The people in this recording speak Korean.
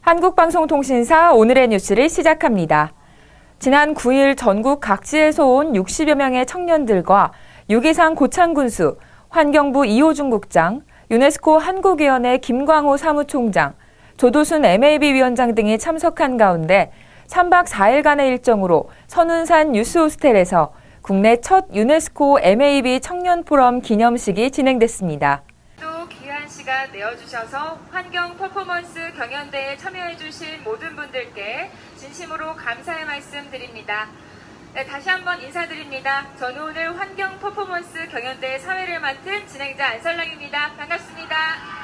한국방송통신사 오늘의 뉴스를 시작합니다. 지난 9일 전국 각지에서 온 60여 명의 청년들과 유기상 고창군수, 환경부 이호중 국장, 유네스코 한국위원회 김광호 사무총장, 조도순 MAB 위원장 등이 참석한 가운데 3박 4일간의 일정으로 선운산 뉴스호스텔에서 국내 첫 유네스코 MAB 청년 포럼 기념식이 진행됐습니다. 또 귀한 시간 내어주셔서 환경 퍼포먼스 경연대에 참여해주신 모든 분들께 진심으로 감사의 말씀 드립니다. 네, 다시 한번 인사드립니다. 저는 오늘 환경 퍼포먼스 경연대 사회를 맡은 진행자 안설랑입니다. 반갑습니다.